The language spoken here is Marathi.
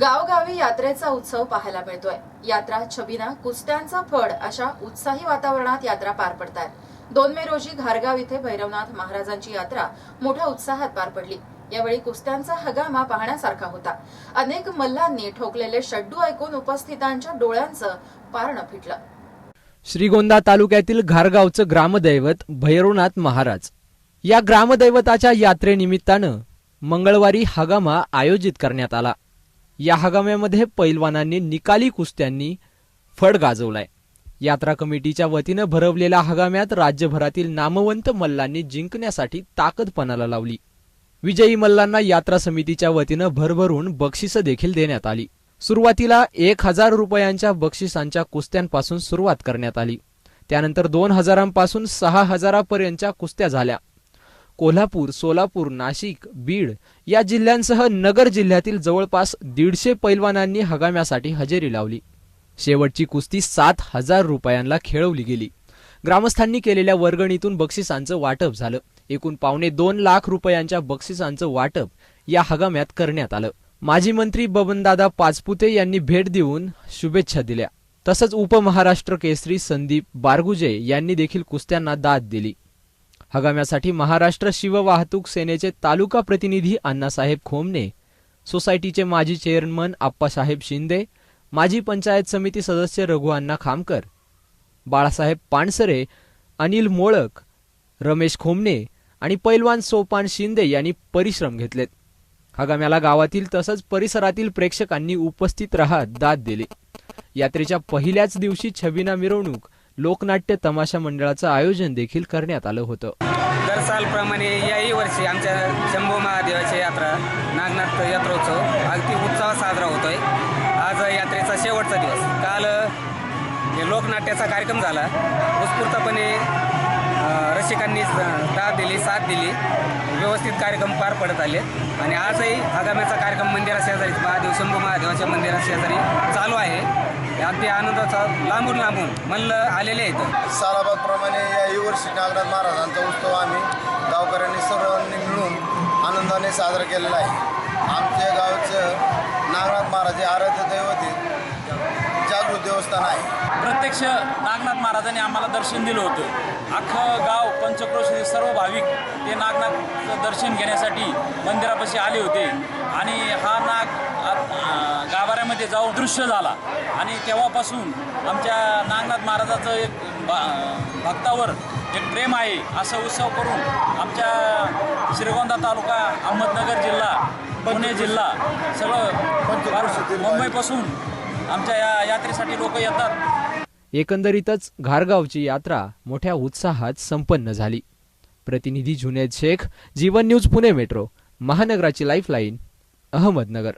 गावगावी यात्रेचा उत्सव पाहायला मिळतोय. यात्रा छबिना कुस्त्यांचा फड अशा उत्साही वातावरणात यात्रा पार पडतात दोन मे रोजी घारगाव इथे भैरवनाथ महाराजांची यात्रा मोठ्या उत्साहात पार पडली. यावेळी कुस्त्यांचा हगामा पाहण्यासारखा होता. अनेक मल्लांनी ठोकलेले शड्डू ऐकून उपस्थितांच्या डोळ्यांचं पारणं फिटलं. श्रीगोंदा तालुक्यातील घारगावचं ग्रामदैवत भैरवनाथ महाराज. या ग्रामदैवताच्या यात्रेनिमित्तानं मंगळवारी हगामा आयोजित करण्यात आला. या हगाम्यामध्ये पैलवानांनी निकाली कुस्त्यांनी फड गाजवलाय. यात्रा कमिटीच्या वतीनं भरवलेल्या हगाम्यात राज्यभरातील नामवंत मल्लांनी जिंकण्यासाठी ताकद पणाला लावली. विजयी मल्लांना यात्रा समितीच्या वतीनं भरभरून बक्षिसं देखील देण्यात आली. सुरुवातीला एक हजार रुपयांच्या बक्षिसांच्या कुस्त्यांपासून सुरुवात करण्यात आली. त्यानंतर दोन हजारांपासून सहा हजारापर्यंतच्या कुस्त्या झाल्या. कोल्हापूर सोलापूर नाशिक बीड या जिल्ह्यांसह नगर जिल्ह्यातील जवळपास दीडशे पैलवानांनी हगाम्यासाठी हजेरी लावली. शेवटची कुस्ती सात हजार रुपयांना खेळवली गेली. ग्रामस्थांनी केलेल्या वर्गणीतून बक्षिसांचं वाटप झालं. एकूण पावणे दोन लाख रुपयांच्या बक्षिसांचं वाटप या हगाम्यात करण्यात आलं. माजी मंत्री बबनदादा पाचपुते यांनी भेट देऊन शुभेच्छा दिल्या. तसंच उपमहाराष्ट्र केसरी संदीप बारगुजे यांनी देखील कुस्त्यांना दाद दिली. हगाम्यासाठी महाराष्ट्र शिव वाहतूक सेनेचे तालुका प्रतिनिधी अण्णासाहेब खोमने सोसायटीचे माजी चेअरमन आप्पासाहेब शिंदे माजी पंचायत समिती सदस्य रघुअण्णा खामकर बाळासाहेब पानसरे अनिल मोळक रमेश खोमने आणि पैलवान सोपान शिंदे यांनी परिश्रम घेतलेत. हगाम्याला गावातील तसंच परिसरातील प्रेक्षकांनी उपस्थित राहत दाद दिली. यात्रेच्या पहिल्याच दिवशी छबिना मिरवणूक लोकनाट्य तमाशा मंडळाचं आयोजन देखील करण्यात आलं होतं. दर सालप्रमाणे याही वर्षी आमच्या शंभू महादेवाची यात्रा नागनाथ यात्रोत्सव अगदी उत्साह साजरा होतोय. आज यात्रेचा शेवटचा दिवस. काल हे लोकनाट्याचा कार्यक्रम झाला. उत्स्फूर्तपणे रसिकांनी दाद दिली साथ दिली. व्यवस्थित कार्यक्रम पार पडत आले. आणि आजही आगाम्याचा कार्यक्रम मंदिराशेजारी महादेव शंभू महादेवाच्या मंदिराशेजारी चालू आहे. अगदी आनंदाचा लांबून लांबून मल्ल आलेले आहेत. सालाबादप्रमाणे याही वर्षी नागनाथ महाराजांचा उत्सव आम्ही गावकऱ्यांनी सर्वांनी मिळून आनंदाने साजरा केलेला आहे. आमच्या गावचं नागनाथ महाराज हे आराध्य दैवत जागृत देवस्थान आहे. प्रत्यक्ष नागनाथ महाराजांनी आम्हाला दर्शन दिलं होतं. अख्खं गाव पंचक्रोशी सर्व भाविक ते नागनाथचं दर्शन घेण्यासाठी मंदिरापाशी आले होते. आणि हा नाग तिथे जाऊन दृश्य झाला. आणि तेव्हापासून आमच्या नागनाथ महाराजाचं एक भक्तावर एक प्रेम आहे असं उत्सव करून आमच्या श्रीगोंदा तालुका अहमदनगर जिल्हा पुणे जिल्हा सगळं मुंबईपासून आमच्या या यात्रेसाठी लोक येतात. एकंदरीतच घारगावची यात्रा मोठ्या उत्साहात संपन्न झाली. प्रतिनिधी जुनेद शेख जीवन न्यूज पुणे मेट्रो महानगराची लाईफलाईन अहमदनगर.